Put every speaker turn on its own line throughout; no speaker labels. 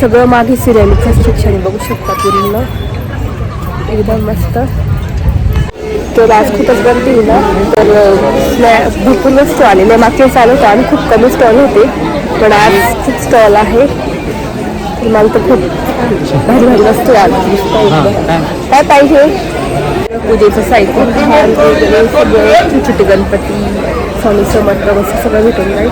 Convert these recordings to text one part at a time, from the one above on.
सगळं मागे सिरेमिकचं शिक्षण बघू शकता पूर्ण. एकदम मस्त. तर आज खूपच गर्दी ना? तर स्नॅ- भरपूर वस्तू आलेल्या मागच्या चालू होतं आणि खूप कमी स्टॉल होते. पण आज खूप स्टॉल आहे. तर मला तर खूप भारी भारी वस्तू आज. काय? पाहिजे? पूजेचं साहित्य सगळं. छोटे छोटे गणपती स्वामी समर्थ वस्तू सगळं भेटून जाईल.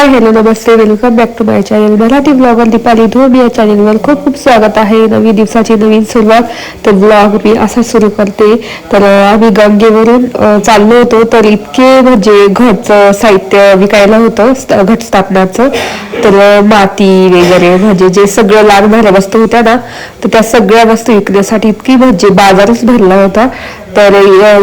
Hi hello Namaste welcome back to my channel Marathi blogger Deepali Dhom या चॅनलवर खूप खूप स्वागत आहे. नवीन दिवसाची नवीन सुरुवात. तर ब्लॉग मी असा सुरू करते. तर आम्ही गंगेवरून चाललो होतो तर इतके म्हणजे घटचं साहित्य विकायला होतं घट घटस्थापनाचं. तर माती वगैरे म्हणजे जे सगळं लागणाऱ्या वस्तू होत्या ना तर त्या सगळ्या वस्तू विकण्यासाठी इतकी म्हणजे बाजारच भरला होता. तर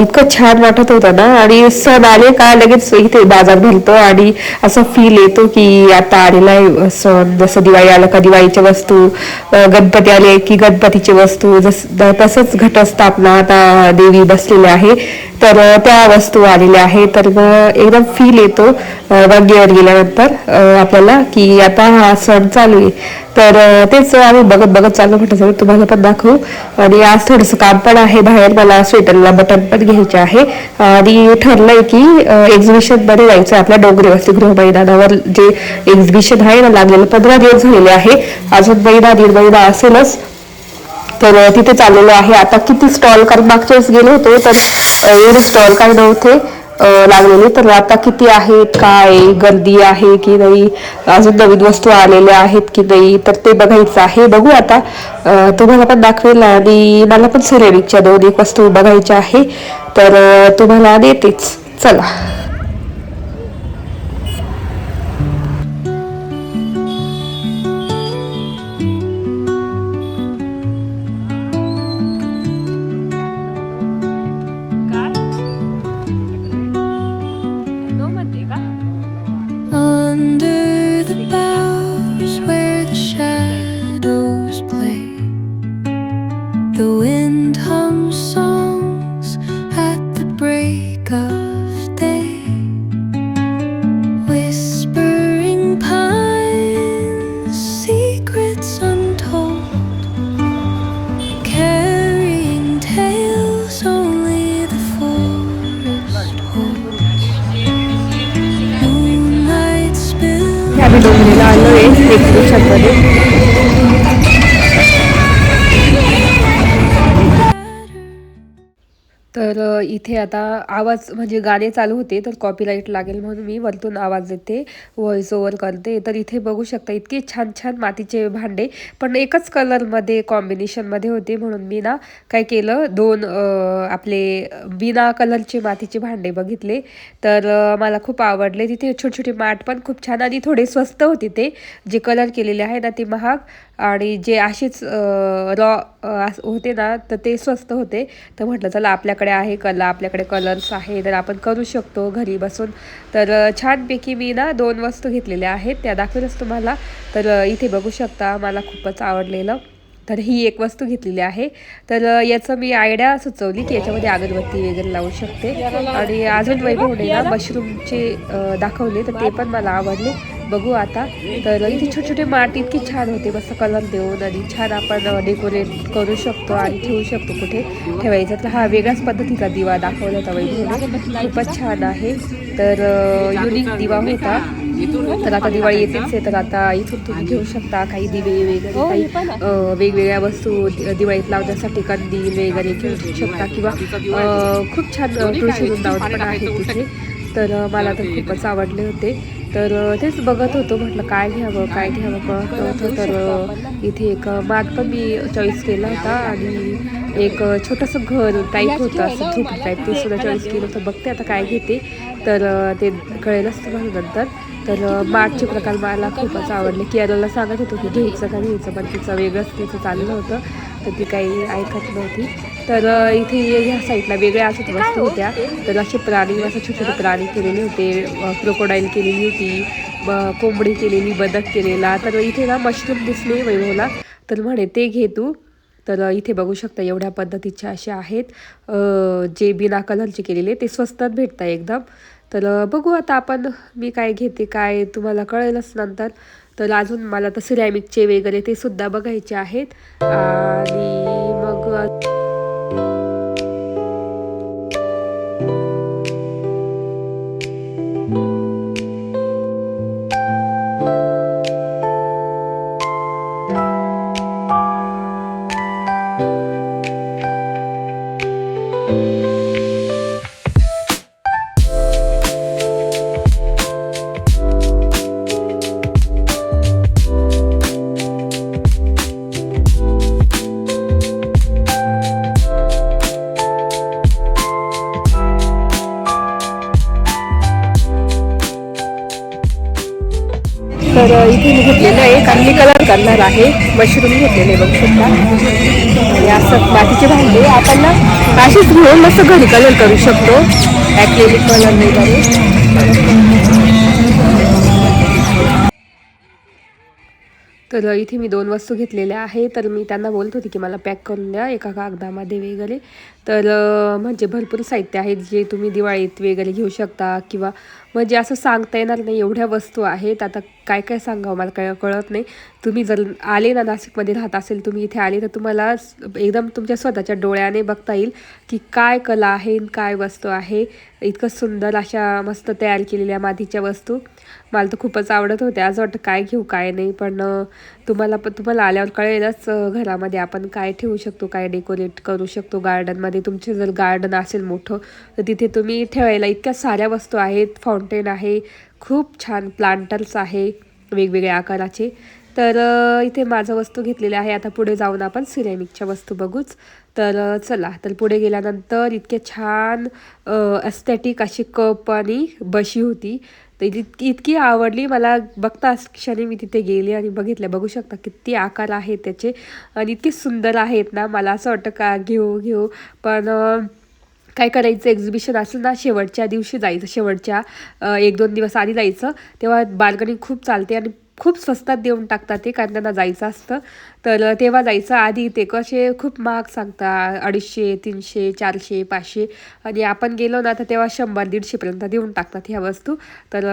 इतकं छान वाटत होतं ना. आणि सण आले का लगेच इथे बाजार भरतो आणि असं फील येतो की आता आलेला आहे सण. जसं दिवाळी आलं का दिवाळीच्या वस्तू गणपती आले की गणपतीची वस्तू जस तसंच घटस्थापना आता देवी बसलेल्या आहे. तर त्या वस्तू आलेल्या आहे तर मग एकदम फील येतो वाग्यावर गेल्यानंतर आपल्याला की आता हा सण चालू आहे. तर तेच आम्ही बघत बघत चालू म्हटलं तुम्हाला पण दाखवू. आणि आज थोडंसं काम पण आहे. बाहेर मला स्वेटरला बटन पण घ्यायचे आहे. आणि ठरलंय की एक्झिबिशनमध्ये जायचं आहे. आपल्या डोंगरी वस्ती गृह मैदानावर जे एक्झिबिशन आहे ना लागलेलं पंधरा दिवस झालेले आहे. अजून महिना दीड महिना असेलच. तर तिथे चाललेलो आहे. आता किती स्टॉल कारण मागच्या वेळेस गेलो होतो तर एवढे स्टॉल काय नव्हते लागलेले. तर आता किती आहेत काय गर्दी आहे की नाही? अजून नवीन वस्तू आलेल्या आहेत की नाही? तर ते बघायचं आहे. बघू आता. तुम्हाला पण दाखवेल आणि मला पण सिरेमिकच्या दोन एक वस्तू बघायच्या आहे. तर तुम्हाला देतेच. चला.
Spills.
आम्ही डोंगरीला आलो आहे एक तर इथे आता आवाज म्हणजे गाणे चालू होते तर कॉपीराईट लागेल म्हणून मी वरतून आवाज देते व्हॉइस ओव्हर करते. तर इथे बघू शकता इतके छान छान मातीचे भांडे पण एकच कलरमध्ये कॉम्बिनेशनमध्ये होते म्हणून मी ना काय केलं दोन आपले बिना कलरचे मातीचे भांडे बघितले. तर मला खूप आवडले. तिथे छोटे छोटे माठ पण खूप छान आणि थोडे स्वस्त होते ते जे कलर केलेले आहे ना ते महाग. आणि जे असेच रॉ होते ना तर ते स्वस्त होते. तर म्हटलं चला आपल्याकडे आहे कला आपल्याकडे कलर्स आहे तर आपण करू शकतो घरी बसून. तर छानपैकी मी ना दोन वस्तू घेतलेल्या आहेत त्या दाखवेलच तुम्हाला. तर इथे बघू शकता मला खूपच आवडलेलं. तर ही एक वस्तू घेतलेली आहे. तर याचं मी आयडिया सुचवली की याच्यामध्ये अगरबत्ती वगैरे लावू शकते. आणि अजून वैभवने ना मशरूमचे दाखवले तर ते पण मला आवडले. बघू आता. तर इथे छोटे छोटे माठ इतके छान होते. मस्त कलर देऊन आणि छान आपण डेकोरेट करू शकतो आणि ठेवू शकतो कुठे. ठेवायचं. तर हा वेगळ्याच पद्धतीचा दिवा दाखवला होता वैभवने खूपच छान आहे. तर युनिक दिवा होता. तर आता दिवाळी येतेच आहे. तर आता इथून तुम्ही घेऊ शकता काही दिवे वगैरे काही अ, वेगवेगळ्या वस्तू दिवाळीत लावण्यासाठी कंदील वगैरे घेऊ शकता किंवा खूप छान तुळशी वृंदावन पण आहे तिथे. तर मला तर खूपच आवडले होते. तर तेच बघत होतो. म्हटलं काय घ्यावं काय घ्यावं कळत नव्हतं तर इथे एक माठ पण मी चॉईस केला होता. आणि एक छोटंसं घर टाईप होतं असं झोपडी टाईप ते सुद्धा चॉईस केलं होतं. बघते आता काय घेते. तर ते कळेलच तुम्हाला नंतर. तर माठचे प्रकार मला खूपच आवडले. केरळला सांगत होतो की घ्यायचं का घ्यायचं पण तिचं वेगळंच तिचं चाललं होतं. तर ती काही ऐकत नव्हती. तर इथे ह्या साईडला वेगळ्या असत वस्तू होत्या. तर असे प्राणी असं छोटे छोटे प्राणी केलेले होते. क्रोकोडाईल केलेली होती. कोंबडी केलेली बदक केलेला. तर इथे ना मशरूम दिसले वैभवला. तर म्हणे ते घे तू. तर इथे बघू शकता एवढ्या पद्धतीचे असे आहेत. जे बिना कलरचे केलेले ते स्वस्तात भेटतं एकदम. तर बघू आता आपण मी काय घेते काय तुम्हाला कळेलच नंतर. तर अजून मला तर सिरॅमिकचे वगैरे ते सुद्धा बघायचे आहेत. आणि मग तर करणार आहे. मशरूम घेतलेले बघू शकता. आणि असं बाकीचे भांडे आपण ना अशीच घेऊन मस्त घरी कलर करू शकतो. ॲक्रेलिक कलर वगैरे. तर इथे मी दोन वस्तू घेतलेल्या आहे तर मी त्यांना बोलत होती की मला पॅक करून द्या एका कागदामध्ये वगैरे. तर म्हणजे भरपूर साहित्य आहेत जे तुम्ही दिवाळीत वगैरे घेऊ शकता किंवा म्हणजे असं सांगता येणार नाही एवढ्या वस्तू आहेत. आता काय काय सांगावं मला काय कळत नाही. तुम्ही जर आले ना नाशिकमध्ये राहत असेल तुम्ही इथे आले तर तुम्हाला एकदम तुमच्या स्वतःच्या डोळ्याने बघता येईल की काय कला आहे काय वस्तू आहे. इतकं सुंदर अशा मस्त तयार केलेल्या मातीच्या वस्तू. मला तर खूपच आवडत होते. आज वाटतं काय घेऊ काय नाही. पण तुम्हाला पण तुम्हाला आल्यावर कळेलच घरामध्ये आपण काय ठेवू शकतो काय डेकोरेट करू शकतो. गार्डनमध्ये तुमचे जर गार्डन असेल मोठं तर तिथे तुम्ही ठेवायला इतक्या साऱ्या वस्तू आहेत. फाउंटेन आहे खूप छान प्लांटर्स आहे वेगवेगळ्या आकाराचे. तर इथे माझं वस्तू घेतलेले आहे. आता पुढे जाऊन आपण सिरेमिकच्या वस्तू बघूच. तर चला. तर पुढे गेल्यानंतर इतके छान अस्थेटिक अशी कप आणि बशी होती. तर इतकी इतकी आवडली. मला बघता क्षणी मी तिथे गेले आणि बघितलं. बघू शकता किती आकार आहेत त्याचे आणि इतके सुंदर आहेत ना. मला असं वाटतं का घेऊ घेऊ. पण काय करायचं? एक्झिबिशन असेल ना शेवटच्या दिवशी जायचं. शेवटच्या एक दोन दिवस आधी जायचं. तेव्हा बाल्कनी खूप चालते आणि खूप स्वस्तात देऊन टाकतात ते कारण त्यांना जायचं असतं. तर तेव्हा जायचं आधी ते कसे खूप महाग सांगता अडीचशे तीनशे चारशे पाचशे. आणि आपण गेलो ना तर तेव्हा शंभर दीडशेपर्यंत देऊन टाकतात ह्या वस्तू. तर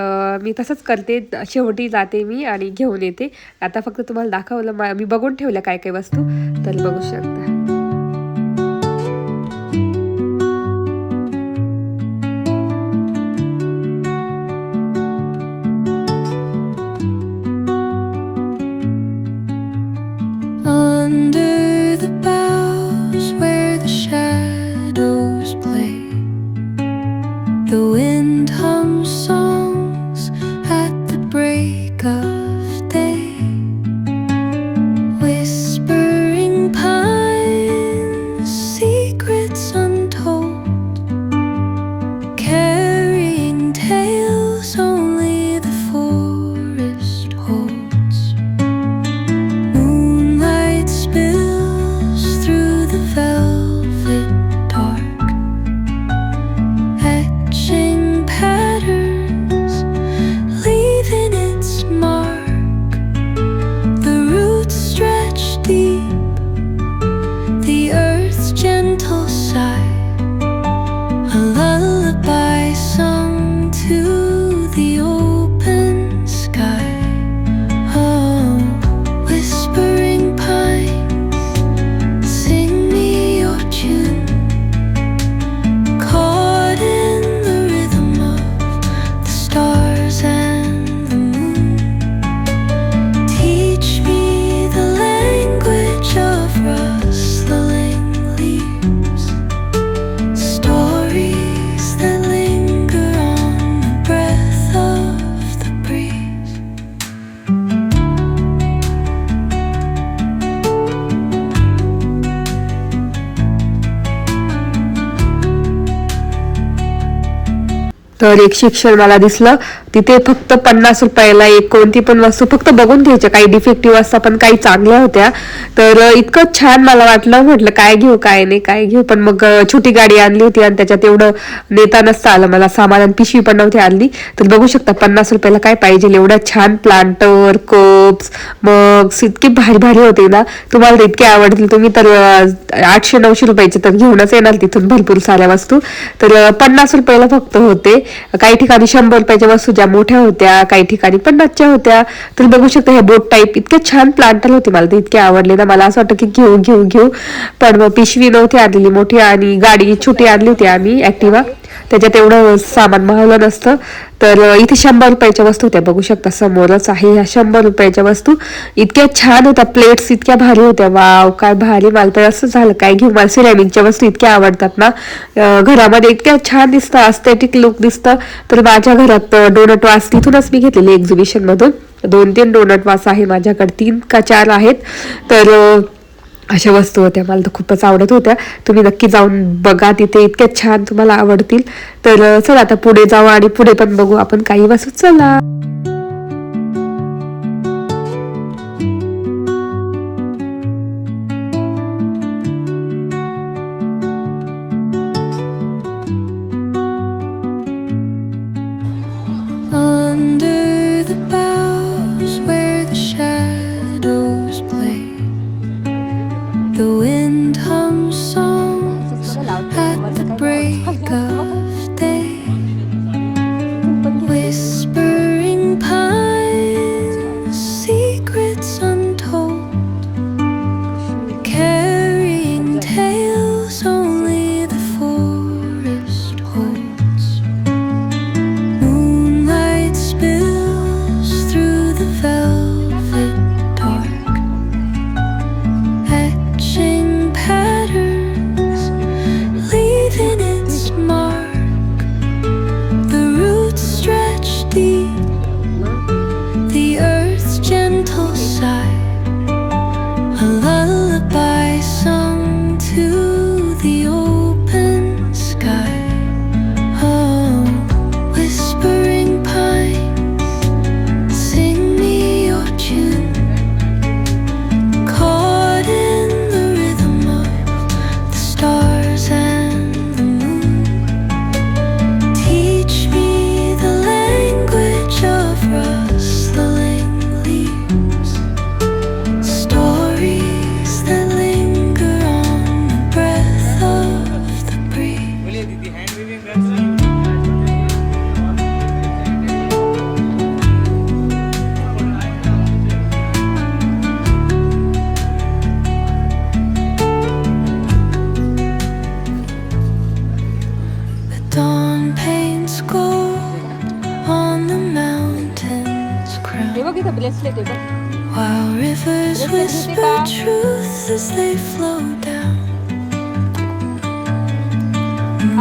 मी तसंच करते. शेवटी जाते मी आणि घेऊन येते. आता फक्त तुम्हाला दाखवलं मी बघून ठेवलं काय काय वस्तू. तर बघू शकता. तर एक शिक्षण मला दिसलं. तिथे फक्त पन्नास रुपयाला एक कोणती पण वस्तू फक्त बघून घ्यायच्या. काही डिफेक्टिव्ह असतात पण काही चांगल्या होत्या. तर इतकं छान मला वाटलं. म्हटलं काय घेऊ काय नाही काय घेऊ. पण मग छोटी गाडी आणली होती आणि त्याच्यात एवढं नेता नसतं आलं. मला सामान आणि पिशवी पण नव्हती आणली. तर बघू शकता पन्नास रुपयाला काय पाहिजे? एवढ्या छान प्लांटर कोप्स मग इतके भारी भारी होते ना. तुम्हाला इतके आवडतील. तुम्ही तर आठशे नऊशे रुपयाचे तर घेऊनच येणार तिथून भरपूर साऱ्या वस्तू. तर पन्नास रुपयाला फक्त होते. काही ठिकाणी शंभर रुपयाच्या वस्तू ज्या मोठ्या होत्या काही ठिकाणी पन्नासच्या होत्या. तुम्ही बघू शकता हे बोट टाईप इतके छान प्लांटर होते मला ते इतके आवडले ना. मला असं वाटतं की घेऊ घेऊ घेऊ. पण मग पिशवी नव्हती आणलेली मोठी आणि गाडी छोटी आणली होती आम्ही ऍक्टिवा त्याच्यात एवढं सामान मावलं नसतं. तर इथे शंभर रुपयाच्या वस्तू होत्या. बघू शकता समोरच आहे ह्या शंभर रुपयाच्या वस्तू. इतक्या छान होत्या प्लेट्स इतक्या भारी होत्या. वाव काय भारी मला. तर असं झालं काय घेऊ? मला सिरॅमिकच्या वस्तू इतक्या आवडतात ना. घरामध्ये इतक्या छान दिसतं अस्थेटिक लुक दिसतं. तर माझ्या घरात डोनट वास तिथूनच मी घेतलेली एक्झिबिशनमधून दोन तीन डोनट वास आहे माझ्याकडे. तीन का चार आहेत. तर अशा वस्तू होत्या. मला तर खूपच आवडत होत्या. तुम्ही नक्की जाऊन बघा. तिथे इतक्या छान तुम्हाला आवडतील. तर चला आता पुढे जाऊ आणि पुढे पण बघू. आपण काही वस्तू चला.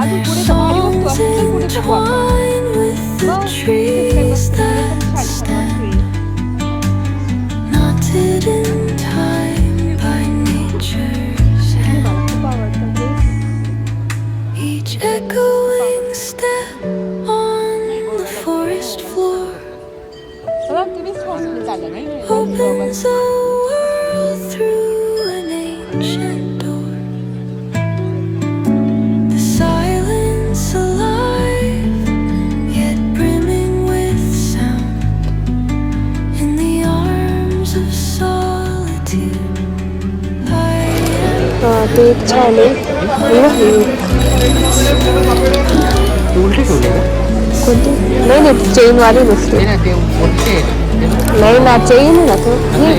अजून
Their
पुढे तर भारी वस्तू
songs
आहे. चल पुढे बघू आपण.
entwine with the
बघ,
trees
इथे काय
that
बघ, छान छान
stand,
वस्तू आहे.
knotted in time by nature's
हे
hand.
मला खूप आवडतं ते.
Each echoing step on the forest floor
चला, तुम्हीच हॉस्पिटल चालला नाही
opens a
खूप छान आहे. कोणती? नाही नाही चेन वाली नसते
नाही ना
चेन आहे ना तो. हे.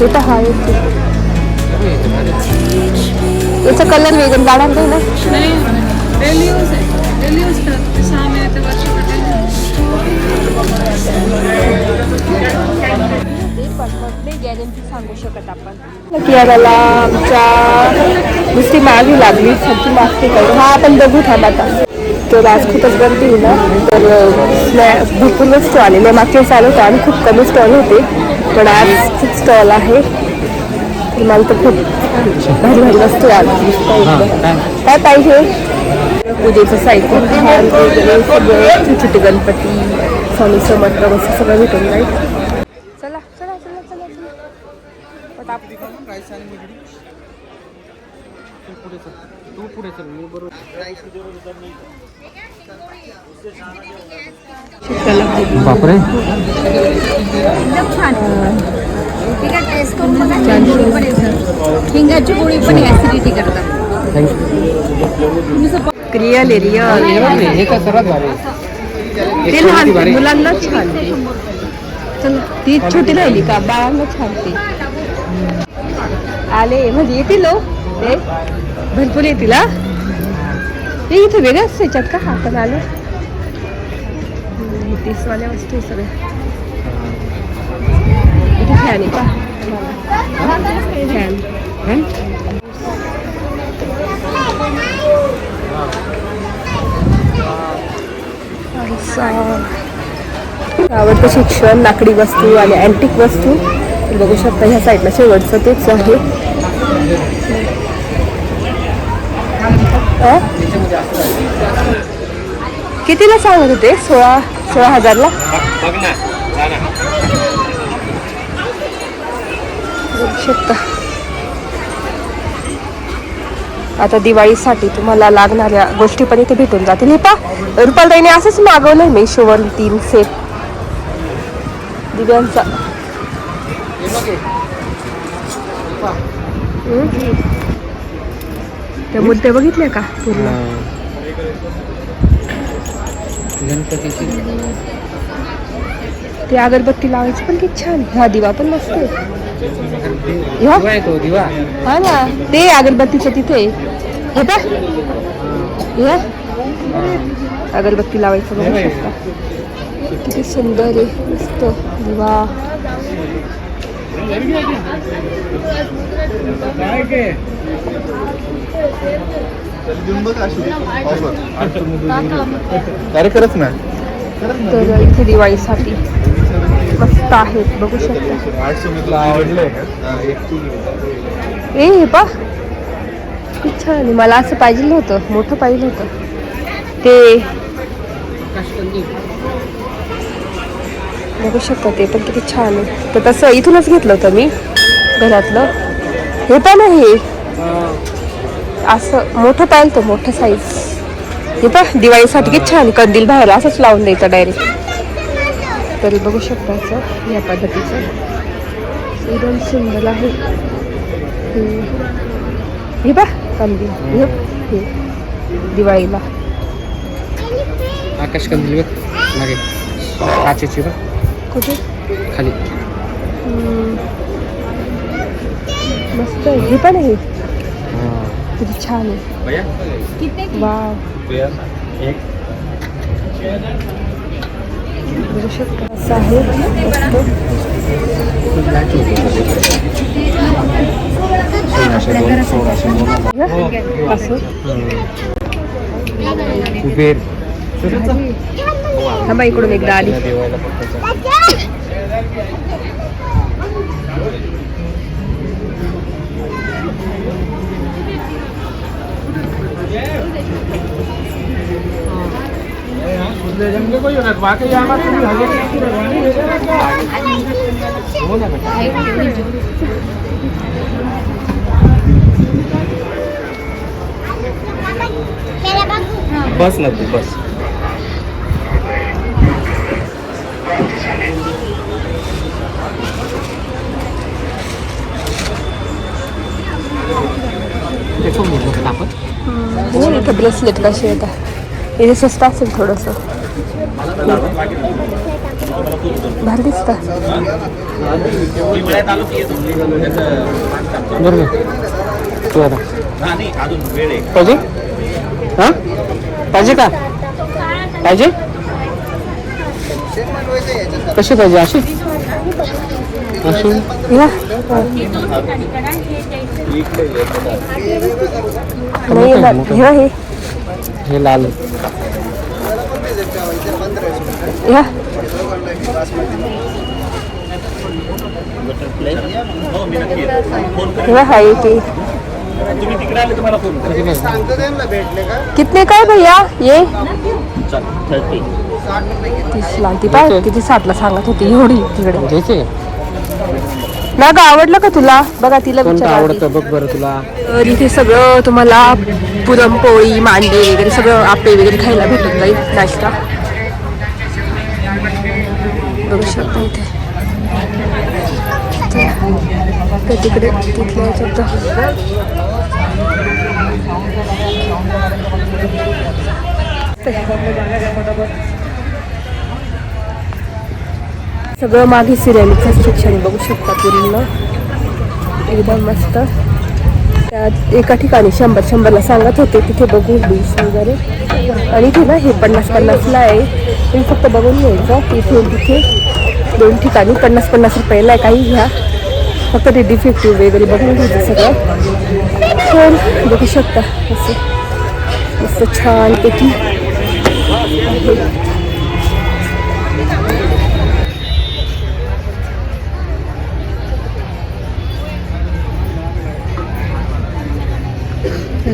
तर हा याचा कलर वेगळा. गाडा नाही ना?
डेली
गॅरंटी सांगू शकत आपण. कियाराला आमच्या नुसती मागे लागली सगळी मागते काही हा आपण बघू थांब आता. तर आज खूपच गर्दी होईल ना. तर भरपूरच भरपूर स्टॉल आलेले मागचे चालू होतं आणि खूप कमी स्टॉल होते. पण आज खूप स्टॉल आहे. तर मला तर खूप भारी भारी वस्तू आली आज
काय
पाहिजे? पूजेचं साहित्य वगैरे सगळं. छोटे छोटे गणपती स्वामी समर्थ वस्तू सगळं भेटून जाईल चला चला चला चला चला पटापट.
तू पुढे चल. तू पुढे चल मी बरोबर. बापरे.
हिंगाची गोळी पण ऍसिडिटी करतात
रिअल आहे रिअल
हे तर सर्वात भारी.
ते लहान मुलांना छान चल ती छोटी राहिली का? बाळांना छान ते आले. म्हणजे येतील ते भरपूर येतील हा? हे इथे वेगळ्याच याच्यात का? आपण आलो. तीसवाल्या वस्तू सगळ्या. इथे फॅन आहे का? फॅन
हं?
आवडतं शिक्षण लाकडी वस्तू आणि अँटिक वस्तू. बघू शकता ह्या साईडला शेवटचं तेच आहे. कितीला सांगत होते? सोळा सोळा हजारला? बघू शकता. आता दिवाळीसाठी तुम्हाला लागणाऱ्या गोष्टी पण इथे भेटून जातील. हे पा रुपालताईने असंच मागवलंय मी शेवण तीन सेट दिव्यांचा त्या मुद्दे बघितले का पूर्ण?
गणपतीची.
ते अगरबत्ती लावायची पण किती छान हा दिवा पण मस्त हा ना ते अगरबत्तीचं तिथे हे? अगरबत्ती लावायचं किती सुंदर आहे मस्त दिवा.
अरे खरंच ना.
तर इथे दिवाळीसाठी मस्त आहेत बघू शकता. ए हे पा. खूप छान आहे. मला असं पाहिजे होतं मोठं पाहिजे होतं. ते बघू शकता ते पण किती छान आहे. तर तसं इथूनच घेतलं होतं मी घरातलं. हे पण आहे. असं मोठं पाहिलं तर मोठं साईज हे पण दिवाळीसाठी किती छान कंदील बाहेर असंच लावून द्यायचं डायरेक्ट तरी बघू शकता असं या पद्धतीचं. एकदम सुंदर आहे. हे- बा कंदील. हे दिवाळीला.
आकाश कंदील बघ मागे. काचेची बघ.
कुठे?
खाली.
मस्त आहे. हे पण आहे. किती छान आहे. वाव. असं आहे. मस्त. असं.
कुबेर
थांबा इकडून एकदा आली.
बस ना तू बस.
हो इथं ब्रेसलेट कसे येतात इथे स्वस्त असेल थोडंसं. भारी दिसतं.
बरोबर पाहिजे? हा? पाहिजे का? पाहिजे? कशी पाहिजे अशी? अशी?
नाही हे हे
लाल
या. हे हा येते कितने काय भैया ये? तीसला ती पाय किती साठला सांगत होती एवढी तिकडे. ना ग आवडलं का तुला? बघा तिला
कोणतं
विचारा.
आवडतं? बघ बरं तुला.
तर इथे सगळं तुम्हाला पुरणपोळी मांडे वगैरे सगळं आपे वगैरे खायला भेटून जाईल नाश्ता. बघू शकता इथे. तर तिकडे तिथल्या सगळं मागे सिरेमिकचं शिक्षण बघू शकता पूर्ण. एकदम मस्त. त्यात एका ठिकाणी शंभर शंभरला सांगत होते तिथे बघू डिश वगैरे. आणि इथे ना हे पन्नास पन्नासला आहे. तुम्ही फक्त बघून घ्यायचं. इथे तिथे दोन ठिकाणी पन्नास पन्नास रुपयाला आहे. काही घ्या. फक्त ते डिफेक्टिव्ह वगैरे बघून घ्यायचं सगळं. तर बघू शकता. असं. मस्त छानपैकी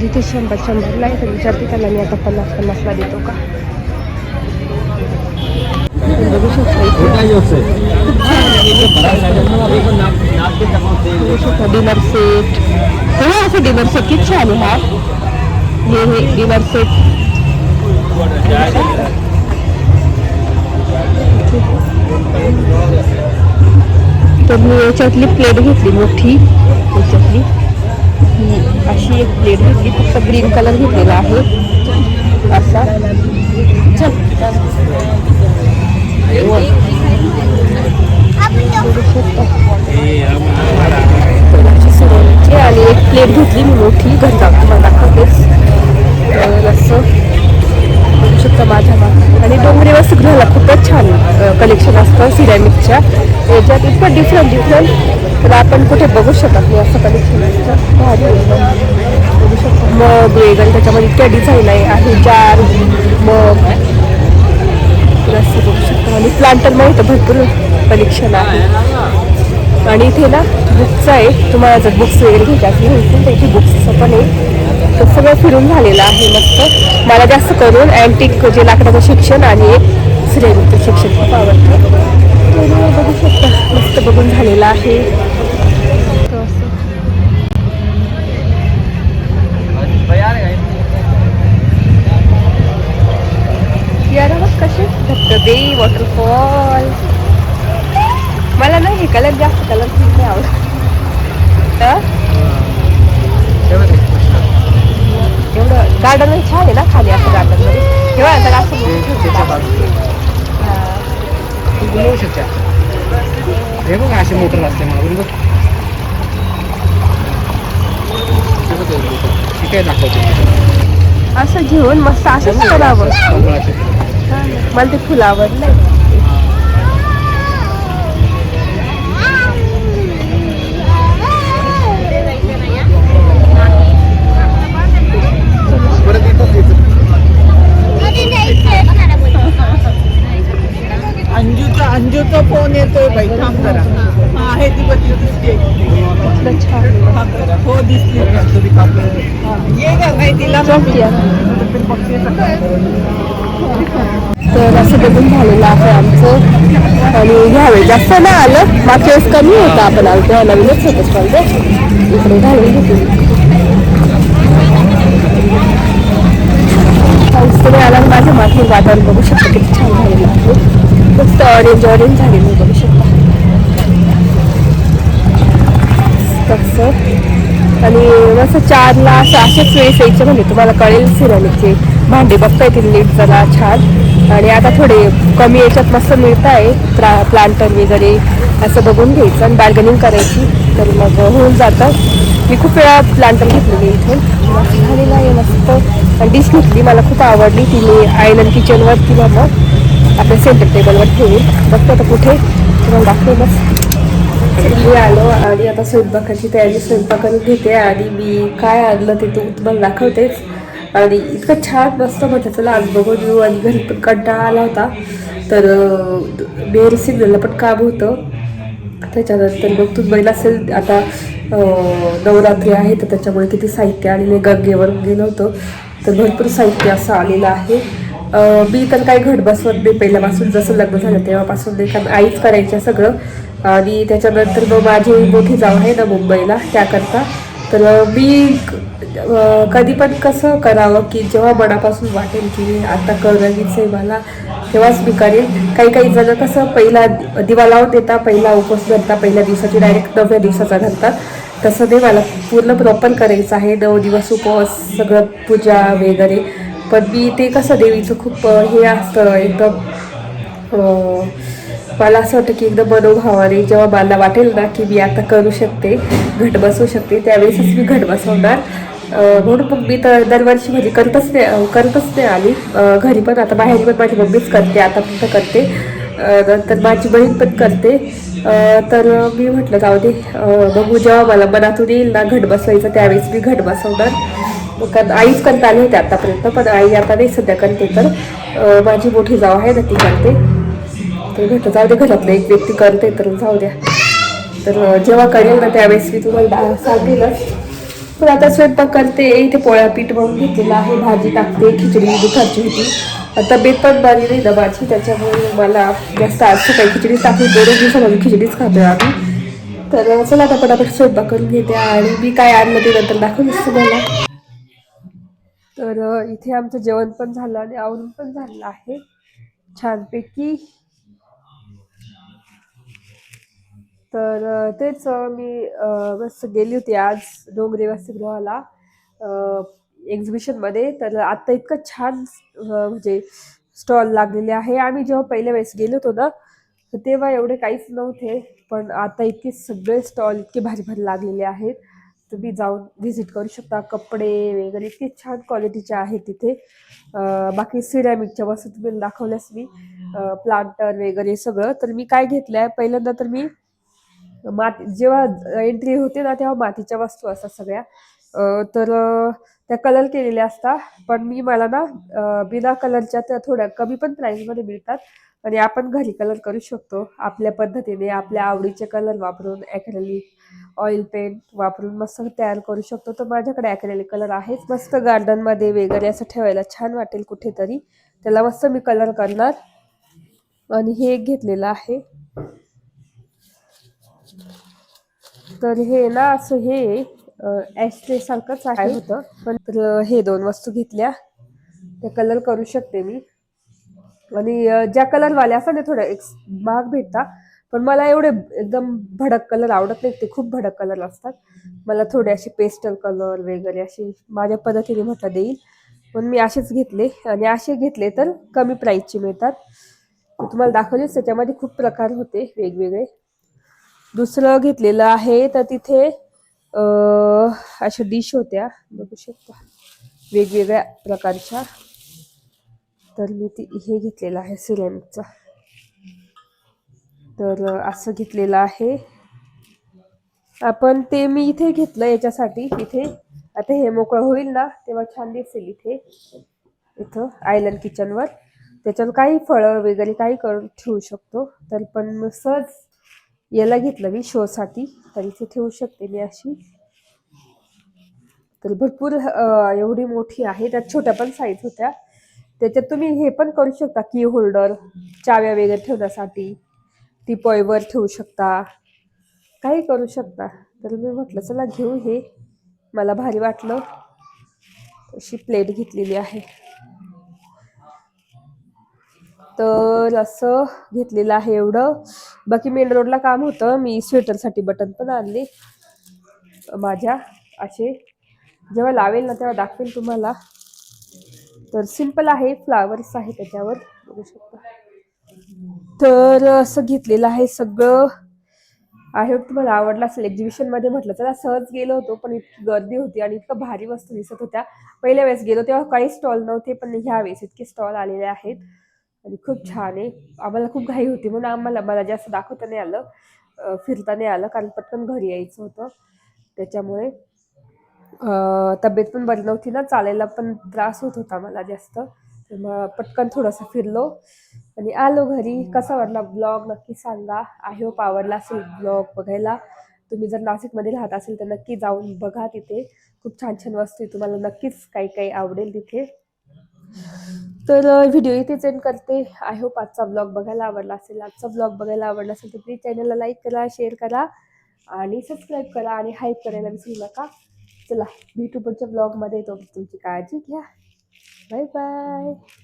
ते शंभर शंभरला आहे तर विचारते त्याला मी आता पन्नास पन्नासला देतो का बघू शकता डिनर सेट हे असं डिनर सेट किती छान आहे हा हे हे डिनर सेट तर मी याच्यातली प्लेट घेतली मोठी याच्यातली अशी एक प्लेट घेतली फक्त ग्रीन कलर घेतलेला आहे. असा. चल आणि एक प्लेट घेतली मोठी घरी डोंगरी वसतिगृहाला खूपच छान कलेक्शन असतं सिरॅमिकच्या याच्यात इतकं डिफरंट डिफरंट तर आपण कुठे बघू शकत नाही असं कलेक्शन असतं. भारी बघू शकतो. मग वेगळं त्याच्यामध्ये इतक्या डिझाईन आहे. आहे जार मग असं बघू शकतो. आणि प्लांटरमध्ये तर भरपूर कलेक्शन आहे. आणि इथे ना बुक्स आहे तुम्हाला जर बुक्स वगैरे घ्यायच्या असतील तर इथे बुक्सचं पण आहे. तर सगळं फिरून झालेलं आहे मस्त. मला जास्त करून अँटिक जे लाकडाचं शिक्षण आणि एक सिरेमिकचं शिक्षण खूप आवडतं. तर बघू शकता मस्त बघून झालेलं आहे. कसे? धबधबे वॉटरफॉल मला ना हे कलर जास्त कलर खूप नाही आवडत. तर गार्डन छान आहे ना खाली असं गार्डनमध्ये. आता असं
हे. बघ असे मोटर असते मागून बघ. ठीक आहे दाखवते.
असं घेऊन मस्त असंच करावं मला ते फुलं आवडलं
फोन येतोय बाई थांब जरा हा आहे ती बघ दिसते थांब जरा हो दिसते ये ग बाई तिला
तर असं बघून झालेलं आहे आमचं. आणि ह्यावेळी जास्त नाही आलं. मागच्या वेळेस कमी होतं आपण आलो तेव्हा नवीनच होतं स्टॉल इकडे घालून घेतली पाऊस तुम्ही आला माझ्या मागे वातावरण बघू शकता किती छान झालेलं मस्त ऑरेंज ऑरेंज मी बघू शकता. तसं. आणि असं चारला असं अशाच वेळेस यायचं म्हणजे तुम्हाला कळेल सिरामिकचे भांडे बघता येतील नीट जरा छान. आणि आता थोडे कमी याच्यात मस्त मिळत आहे प्ला प्लांटर वगैरे असं बघून घ्यायचं आणि बार्गनिंग करायची. तर मग होऊन जातं. मी खूप वेळा प्लांटर घेतलेली इथून. झालेला झालेलं आहे मस्त. डिश घेतली मला खूप आवडली. ती मी आयलंड किचनवर किंवा मग आपल्या सेंटर टेबलवर ठेवू. बघतो आता कुठे तुम्हाला दाखवे बस. मी आलो आणि आता स्वयंपाकाची तयारी स्वयंपाकाने घेते. आणि मी काय आणलं ते तू तुम्हाला दाखवतेच. आणि इतकं छान मस्त म्हटलं चला आज बघून येऊ आणि घरी पण कंटाळा आला होता. तर बेर सिग्नलला पण काम होतं. त्याच्यानंतर मग तू बैल असेल आता नवरात्री आहे. तर त्याच्यामुळे किती साहित्य आलेले गंगेवर गेलं होतं. तर भरपूर साहित्य असं आलेलं आहे. मी तर काही घट बसवत नाही. पहिल्यापासून जसं लग्न झालं तेव्हापासून कारण आईच करायच्या सगळं. आणि त्याच्यानंतर मग माझी मोठी जाऊ आहे ना मुंबईला त्याकरता. तर मी कधी पण कसं करावं की जेव्हा मनापासून वाटेल की आता करायचं आहे मला तेव्हाच मी करेन. काही काही जण कसं पहिला दिवा लावून देता पहिला उपवास धरता पहिल्या दिवसाची डायरेक्ट नवव्या दिवसाचा धरतात. तसं नाही मला पूर्ण प्रॉपर करायचं आहे. नऊ दिवस उपवास सगळं पूजा वगैरे. पण मी ते कसं देवीचं खूप हे असतं एकदम मला असं वाटतं की एकदम मनोभावाने जेव्हा मला वाटेल ना की मी आता करू शकते घट बसवू शकते त्यावेळेसच मी घट बसवणार. म्हणून मग मी तर दरवर्षी म्हणजे करतच नाही करतच नाही आली घरी पण आता बाहेर पण माझी मम्मीच करते आता फक्त करते. नंतर माझी बहीण पण करते. तर मी म्हटलं जाऊ दे बघू जेव्हा मला मनातून येईल ना घट बसवायचं त्यावेळेस मी घट बसवणार. मग आईच करता आली होती आतापर्यंत पण आई आता नाही सध्या करते. तर माझी मोठी जाव आहे ना ती करते. तर भेटत जाऊ दे घरातलं एक व्यक्ती करते तर जाऊ द्या. तर जेव्हा कळेल ना त्यावेळेस मी तुम्हाला सांगेलच. पण आता स्वयंपाक करते इथे पोळ्या पीठ म्हणून घेतलेलं आहे भाजी टाकते खिचडी दुखाची होती. तब्येत पण बरी नाही ना माझी त्याच्यामुळे मला जास्त आज सकाळी खिचडी टाकली दोन दिवसामध्ये खिचडीच खातो आम्ही. तर चला आता पटापट स्वयंपाक करून घेते आणि मी काय आणलं ते नंतर दाखवलीस तुम्हाला. तर इथे आमचं जेवण पण झालं आणि आवरून पण झालेलं आहे. छानपैकी. तर तेच मी बस गेली होती आज डोंगरे वसतिगृहाला एक्झिबिशनमध्ये तर आत्ता इतकं छान म्हणजे स्टॉल लागलेले आहे. आम्ही जेव्हा पहिल्या वेळेस गेलो होतो ना तर तेव्हा एवढे काहीच नव्हते. पण आता इतके सगळे स्टॉल इतके भारी भारी लागलेले आहेत. तुम्ही जाऊन व्हिजिट करू शकता. कपडे वगैरे इतके छान क्वालिटीचे आहेत तिथे. बाकी सिरॅमिकच्या वस्तू तुम्ही दाखवल्यास मी प्लांटर वगैरे सगळं. तर मी काय घेतलं आहे पहिल्यांदा तर मी माती जेव्हा एंट्री होते ना तेव्हा मातीच्या वस्तू असतात सगळ्या. तर त्या कलर केलेल्या असतात. पण मी मला ना बिना कलरच्या त्या थोड्या कमी पण प्राईसमध्ये मिळतात. आणि आपण घरी कलर करू शकतो. आपल्या पद्धतीने आपल्या आवडीचे कलर वापरून ॲक्रेलिक ऑइल पेंट वापरून मस्त तयार करू शकतो. तर माझ्याकडे ॲक्रेलिक कलर आहेच. मस्त गार्डनमध्ये वगैरे असं ठेवायला छान वाटेल कुठेतरी. त्याला मस्त मी कलर करणार. आणि हे एक घेतलेलं आहे. तर हे ना असं हे ॲस्ट्रे सारखंच आहे होतं. पण हे दोन वस्तू घेतल्या. त्या कलर करू शकते मी. आणि ज्या कलरवाल्या असतात ते थोड्या एक महाग भेटतात पण मला एवढे एकदम भडक कलर आवडत नाही ते खूप भडक कलर असतात. मला थोडे असे पेस्टल कलर वगैरे असे माझ्या पद्धतीने म्हटलं देईल. पण मी असेच घेतले आणि असे घेतले तर कमी प्राईसचे मिळतात. मी तुम्हाला दाखवलेच त्याच्यामध्ये खूप प्रकार होते वेगवेगळे. दुसरं घेतलेलं आहे तर तिथे अशा डिश होत्या. बघू शकता. वेगवेगळ्या प्रकारच्या. तर मी ती हे घेतलेलं आहे सिरेमिकचा तर असं घेतलेलं आहे. आपण ते मी इथे घेतलं याच्यासाठी. इथे. आता हे मोकळं होईल ना तेव्हा छान दिसेल इथे. इथं आयलंड किचनवर त्याच्यावर काही फळं वगैरे काही करून ठेवू शकतो. तर पण सहज याला घेतलं मी शोसाठी. तर इथे ठेवू शकते मी अशी. तर भरपूर एवढी मोठी आहे. त्यात छोट्या पण साईज होत्या. त्याच्यात तुम्ही हे पण करू शकता की होल्डर चाव्या वगैरे ठेवण्यासाठी. ती पॉयवर ठेवू शकता. काही करू शकता. तर मी म्हटलं चला घेऊ हे. मला भारी वाटलं. अशी प्लेट घेतलेली आहे. तर असं घेतलेलं आहे एवढं. बाकी मेन रोडला काम होतं. मी स्वेटरसाठी बटन पण आणले. माझ्या असे. जेव्हा लावेल ना तेव्हा दाखवेल तुम्हाला. तर सिंपल आहे. फ्लावर्स आहे त्याच्यावर. बघू शकता. तर असं घेतलेलं आहे सगळं. आय होप तुम्हाला आवडला असेल एक्झिबिशनमध्ये म्हटलं चला सहज गेलो होतो पण इतकी गर्दी होती आणि इतकं भारी वस्तू दिसत होत्या. पहिल्या वेळेस गेलो तेव्हा काही स्टॉल नव्हते पण ह्या वेळेस इतके स्टॉल आलेले आहेत. आणि खूप छान आहे. आम्हाला खूप घाई होती म्हणून आम्हाला मला जास्त दाखवता नाही आलं. फिरता नाही आलं कारण पटकन घरी यायचं होतं. त्याच्यामुळे तब्येत पण बरी नव्हती ना. चालायला पण त्रास होत होता मला जास्त. तर मग पटकन थोडंसं फिरलो. आणि आलो घरी. कसा वाटला ब्लॉग नक्की सांगा. आय होप आवडला असेल ब्लॉग बघायला. तुम्ही जर नाशिकमध्ये राहत असेल तर नक्की जाऊन बघा तिथे. खूप छान छान वस्तू आहे. तुम्हाला नक्कीच काही काही आवडेल तिथे. तर व्हिडिओ इथेच एंड करते. आय होप आजचा ब्लॉग बघायला आवडला असेल. आजचा ब्लॉग बघायला आवडला असेल तर प्लीज चॅनलला लाईक करा शेअर करा आणि सबस्क्राईब करा आणि हाईप करायला विसरू नका. चला भेटू पुढच्या ब्लॉगमध्ये तो तुमची काळजी घ्या. 拜拜。